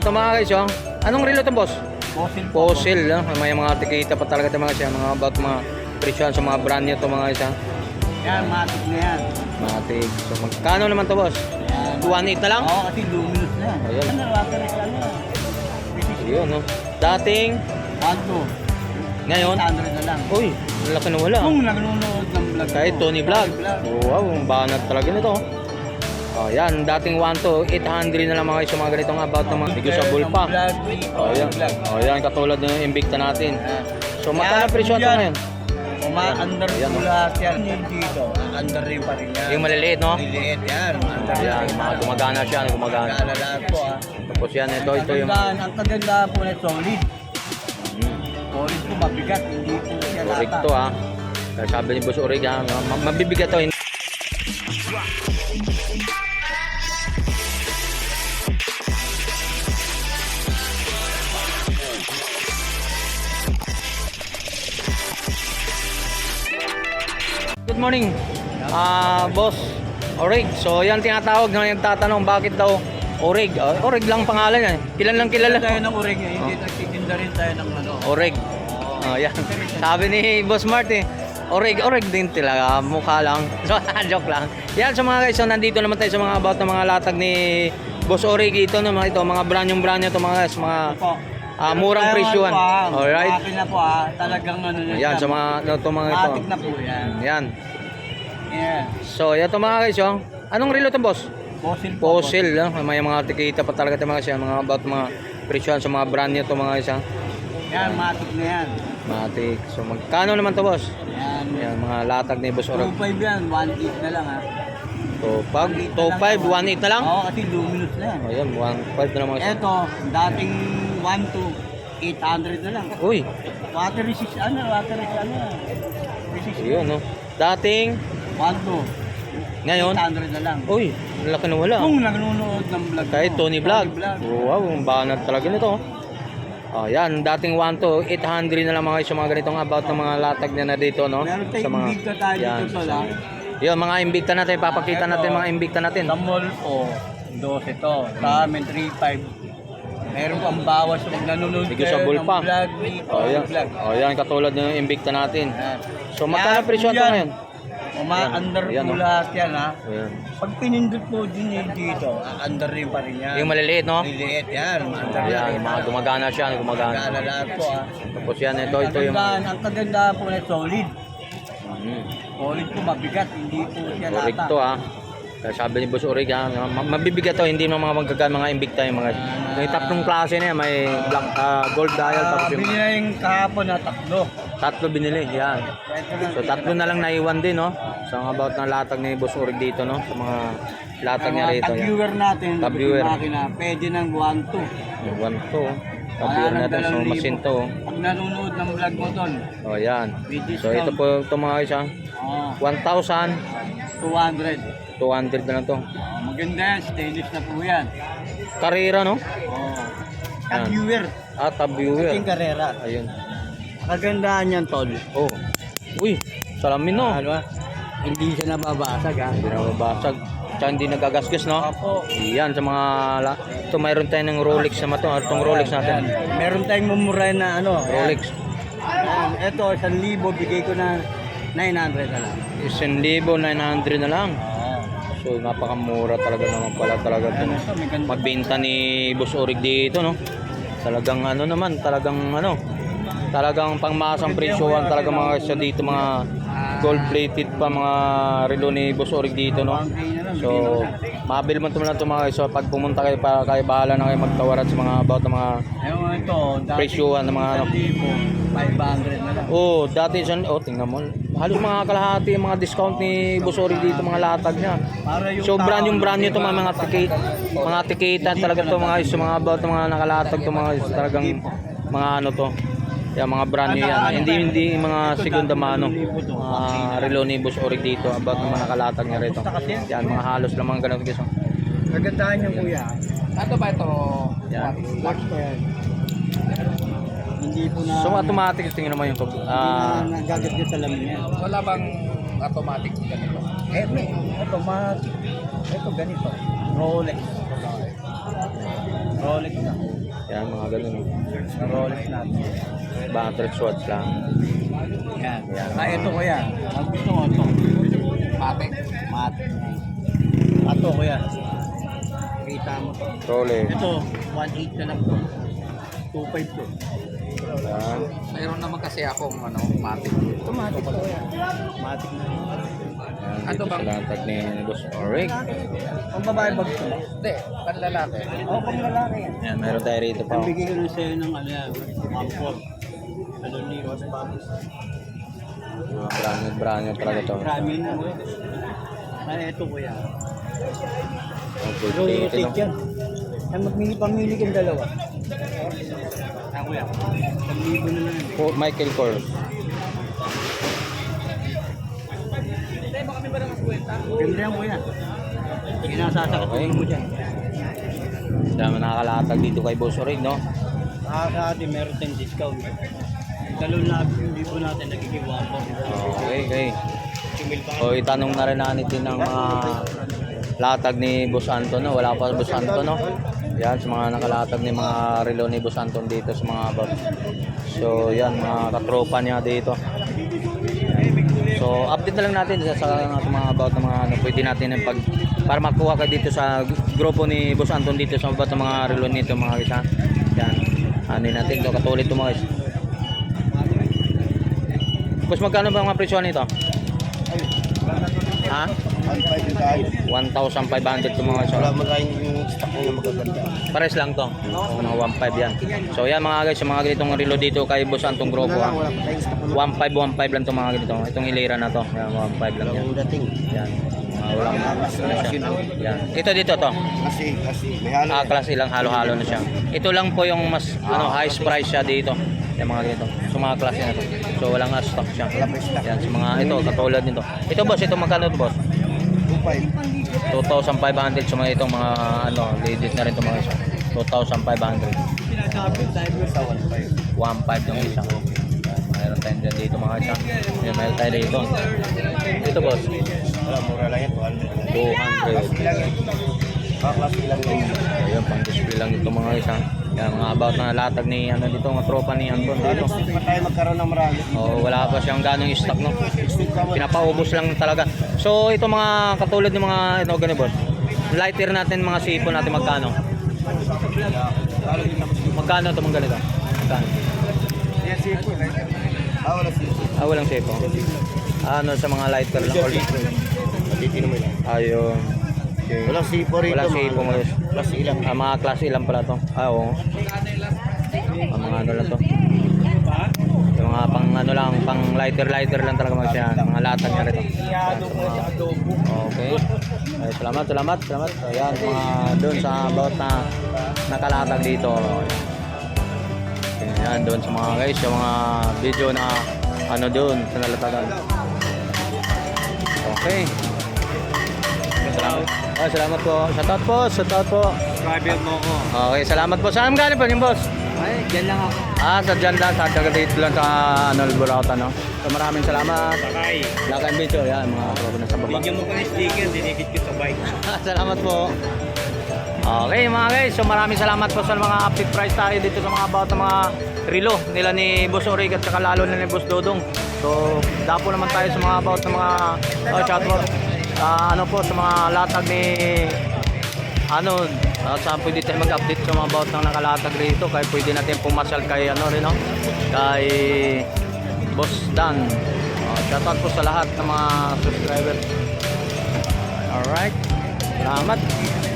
Ito mga guys, oh. Anong relo to boss? Fossil po. Fossil, no? May mga tikita pa talaga ito mga guys. Mga about mga presyon sa mga brand nyo to mga guys. ah. Yan, matik na yan. Matik. So magkano naman to boss? Yan. 218 na lang? Oo, kasi luminous na yan. Ayan. Ano, water is ano? Yun, no? Dating, Ano? ngayon, 100 na lang. uy, laki na wala. Kung nanonood ng vlog Kahit Tony Vlog. Wow, ang banat talaga nito. Oh, yan, dating 1 to 800 na lang mga guys yung mga ganitong about ng mga negotiable pa. Oh, yan. Oh, yan, katulad ng Invicta natin. Yan. So, magkano presyo ito yan, ngayon? Uma-under Ayan, po oh. lahat yan. Yung dito, under rin pa rin yan. Yung maliliit, no? Liliit yan. Under Yan, mga yan. gumagana siya, gumagana. Gumagana lahat po ah. Tapos yan, ito, ito yung... Ang kagandahan po na solid. Solid po mabigat, hindi po siya lata. Orig to, ha. Kaya sabi ni Boss Orig, ha, ma- mabibigat to. Morning, ah boss Orig. So yan tinatawag na nagtatanong bakit daw Orig. Ah, Orig lang pangalan yan. Kilan lang kilala. tayo ng uring eh, hindi nagtitinda rin tayo ng ano. Orig. Oh, yan. Sabi ni Boss Mart eh, Orig, Orig din talaga, mukha lang. So, joke lang. Yan, so mga guys, so nandito naman tayo sa mga about ng mga latag ni Boss Orig. Ito mga ito, mga brand yung brand nyo ito mga guys, mga Po. Ah, murang po, ah. Alright. Akin na po ah, talagang ano na Yan, siya. sa mga, ito, mga ito. Matik na po yan. Yan. Yan. So, ito mga guys, oh. Anong relo to boss? Fossil po. Fossil, no? may mga tikita pa talaga ito mga yan, mga about mga presyuhan sa mga brand nyo ito mga guys. ah. Yan, matik na yan. Matik. So, magkano naman to boss? Yan. Yan, mga latag ni Boss Orig. 2.5 yan, 1.8 na lang ha. So, pag 2.5, 1.8 na lang? Oo, kasi luminous na yan. O yan, 1.5 na lang mga Eto, dating 1 to 800 na lang. Uy, Water resist, ano, water resist, ano. Resist. yun no. Dating, 1 to ngayon, 800 na lang. uy, laki na wala. Kung nanonood ng vlog Kahit Tony Vlog. Vlog. Wow, ang banat talaga nito. Oh, yan, dating 1 to 800 na lang mga guys, mga ganitong about ng mga latag na na dito, no? Meron tayong Invicta tayo yan. dito sa Yun, mga imbikta natin, papakita Ito. natin mga imbikta natin. Sa mall po, 12 to. Sa amin, 3.5. Meron pang bawas pag nanonood Negotiable ng pa. vlog dito. Oh, yan. Vlog. Oh, yan, katulad ng imbikta natin. Yan. So, magkano Yan, presyo ito yan. ngayon? Uma-under Yan, po oh. lahat yan ha. Ayan. Pag pinindot po din yun dito, under rin pa rin yan. Yung maliliit, no? Liliit yan. Under Yan, rin. mga gumagana siya, gumagana. Gana lahat po ha. Tapos yan, ito, ito yung... Kagandahan, ang kagandahan po na solid. Mm. Solid po mabigat, hindi po siya lata. to ha. Kaya sabi ni Boss ma- mabibigat to, hindi mga magagan, mga imbikta yung mga... May tatlong klase na yan, may black, ah, gold dial, Ah, tapos yung bili na yung kahapon na taklo. tatlo binili, yan. So tatlo na lang naiwan din, no? So ang about ng latag ni Boss Orig dito, no? Sa mga latag niya rito. Yan. Tag-viewer natin, Tag viewer. yung makina, pwede ng 1-2. Yung one to, oh. Tabihan natin sa masin to. Pag nanonood ng vlog mo doon, Oh, yan. So ito po ito mga isa, oh, 1,200 200. na lang to. Oh, maganda yan, stainless na po yan. Karera, no? Oh. Tag-viewer, Ah, tab viewer. ating karera. Ayun. Kagandahan yan, tol. Oh. Uy, salamin no. Ano? Hindi siya nababasag ha. Hindi na mabasag. Tsaka hindi nagagasgas, no? Opo. Yan, sa mga... La... Ito, mayroon tayo ng Rolex naman to. Itong Rolex natin. Yan. Meron tayong mumuray na ano. Rolex. Yan. Ito, 1,000, bigay ko na 900 na lang. 1,900 na lang. So, napakamura talaga naman pala talaga ito. Ano ganda. Magbenta ni Boss Orig dito, no? Talagang ano naman, talagang ano, talagang pangmasang presyohan talaga mga isa dito mga gold plated pa mga relo ni Boss Orig dito, no? Lang. So, mabil man naman ito mga guys. So, pag pumunta kayo, para kayo bahala na kayo magtawaran sa mga about ng mga Ewan ito, Presyuhan ng mga ano. 1,500 na lang. Oh, dati siya, oh, tingnan mo. Halos mga kalahati mga discount ni Boss Orig dito, mga latag niya. So brand yung brand nyo di to ba? mga mga ticket, mga tikita talaga to mga guys, mga about mga nakalatag to mga guys, talagang mga ano to. Yan mga brand nyo yan. Hindi hindi mga segunda mano. Mga relo ni Boss Orig dito about ng mga nakalatag niya rito. Yan mga halos lang mga ganun guys. Kagandahan niya kuya. Ano ba ito? Yan. Watch ko yan. Hindi po na... So automatic tingnan naman yung to. Hindi Ah, na nagagat yung salamin yan. Wala bang automatic ganito? Eh, may, ito, ma... Ito, ganito. Rolex. Rolex na. Yan, mga ganun. Rolex natin. Battery swords lang. Yan. Ah, ito kuya. Ang gusto ko ito. Matic. Mat. Ato kuya. Kita mo to. Rolex. Ito, 1.8 na lang to. 2.5 to. Yan. Mayroon naman kasi akong ano, matic. Automatic to kuya. Matic na. Yan, Ano dito bang- sa latag ni Boss Orig. Ang babae bag to. Hindi, panlalaki. Oo, pang lalaki yan. Yan, meron tayo rito pa. Ang bigay ko rin sa'yo ng ano yan, Mampol. Ano ni Ross Babos. Mga brand new, brand new talaga to. Marami na mo. Ay, ito kuya. Ang good Pero quality, take yan. Ay, magmili pamili kang dalawa. Ah, kuya. Pag-libo na lang. yan. Po- Michael Kors. Ganda yan kuya. Kinasasakit Okay. mo dyan. Dami nakalatag dito kay Boss Orig, no? Ah, sa atin meron tayong discount. Dalawang na libo natin nagiging 1 Okay, okay. O itanong na rin natin ng mga latag ni Boss Anton, no? Wala pa Boss Anton, no? Yan, sa mga nakalatag ni mga relo ni Boss Anton dito sa mga bag. So, yan, mga katropa niya dito. So, update na lang natin sa, sa mga about ng mga ano, pwede natin yung pag para makuha ka dito sa grupo ni Boss Anton dito sa about ng mga relo nito mga isa. Yan. Ano natin to katulad to mga guys. Boss, magkano ba ang presyo nito? Ha? 1,500 to mga. Wala magayon yung stock na magaganda. Pares lang to. O, mga 1.5 yan. So yan mga guys, yung mga ganitong relo dito kay Boss Antong Grupo ha. Wala pa tayong stock 1.5, 1.5 lang to mga ganito. Itong hilera na to. Yan, 1.5 lang yan. Dating. Yan. Mga walang siya. Yan. Ito dito to. Kasi, kasi, may halo. Ah, klase lang, halo-halo na siya. Ito lang po yung mas ano highest price siya dito. Yung mga ganito. So mga klase na to. So walang stock siya. Yan, sa mga ito, katulad nito. Ito boss, ito magkano boss? 2.5. 2,500 sa mga itong mga ano, legit na rin itong mga isa. 2,500. Sinasabi tayo sa 1.5. 1.5 yung isa. Mayroon tayo dyan dito mga isa. Yan, mayroon tayo dito. Ito boss, Wala, mura lang yan. 200. 200. lang yan. Ah, klase lang yan. Ayun, pang display lang ito mga isa. Yan, mga about na latag ni ano dito, mga tropa ni Anton dito. Pa tayo magkaroon ng marami. Oh, wala pa siyang ganong stock no. Pinapaubos lang talaga. So ito mga katulad ng mga ito ganun boss. Lighter natin mga sipon natin magkano? Magkano ito mga ganito? Magkano? Yan, sipo. Ah, wala sipo. Ah, walang sipo. Ano sa mga lighter lang? All Matitino mo lang. Ayun. Walang sipo rito. Walang sipo, mga- Klase ilang. Ah, mga klase ilan pala to? Ah, oo. Ah, mga ano lang to. Yung mga pang ano lang, pang lighter lighter lang talaga mga siya. Mga latag niya rito. Yan, sa mga- Okay. Ay, salamat, salamat, salamat. So, yan, mga doon sa about na nakalatag dito. Yan, doon sa mga guys, yung mga video na ano doon sa nalatagan. Okay. Salamat. Oh, salamat po. Shoutout po, shoutout po. Subscriber mo ko. Okay, salamat po. Saan galing po yung boss? Ay, dyan lang ako. Ah, sa dyan lang, sa dito lang sa ano, no? So maraming salamat. Sakay. Lakay video, yan, mga tropa na sa baba. Bigyan mo ko ng sticker, dinikit ko sa bike. salamat po. Okay mga guys, so maraming salamat po sa mga update price tayo dito sa mga about ng mga relo nila ni Boss Orig at saka lalo na ni Boss Dodong. So dapo naman tayo sa mga about ng mga oh, chatbot. Sa ano po sa mga latag ni ano, uh, saan pwede tayo mag-update sa mga about ng nakalatag rito kaya pwede natin pumasyal kay ano rin no? kay Boss Dan. Uh, shoutout po sa lahat ng mga subscribers. Alright. Salamat.